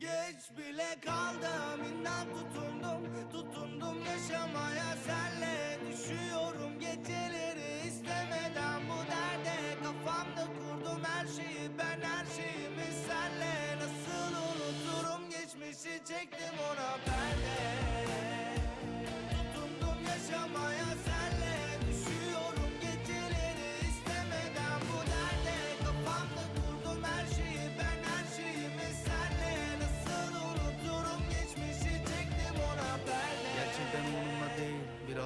Geç bile kaldım inan tutundum Tutundum yaşamaya. Senle Düşüyorum geceleri istemeden. Bu derde Kafamda kurdum her şeyi ben her şeyimi. Senle Nasıl unuturum geçmişi çektim ona. Perde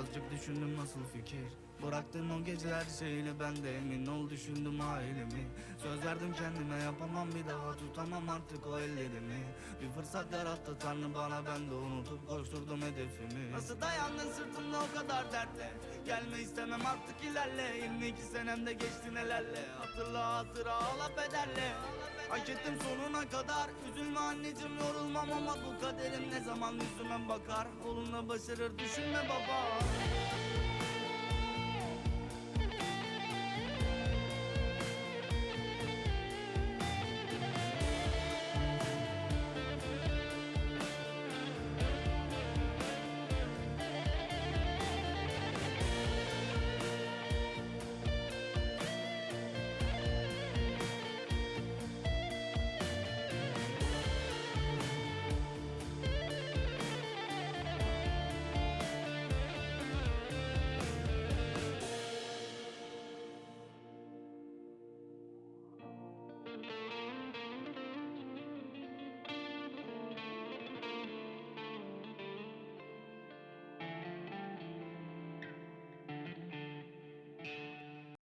birazcık düşündüm nasıl fikir. Bıraktın o gece her şeyle ben de emin ol düşündüm ailemi. Söz verdim kendime yapamam bir daha. Tutamam artık o ellerimi. Bir fırsat yarattı tanrı bana ben de unutup koşturdum hedefimi. Nasıl dayandın sırtımda o kadar dertle? Gelme istemem artık ilerle. 22 senemde geçti nelerle? Hatırla hatıra ağla bedelle Hak ettim sonuna kadar. Üzülme anneciğim yorulmam ama bu kaderim ne zaman yüzüme bakar? Olumla başarır düşünme baba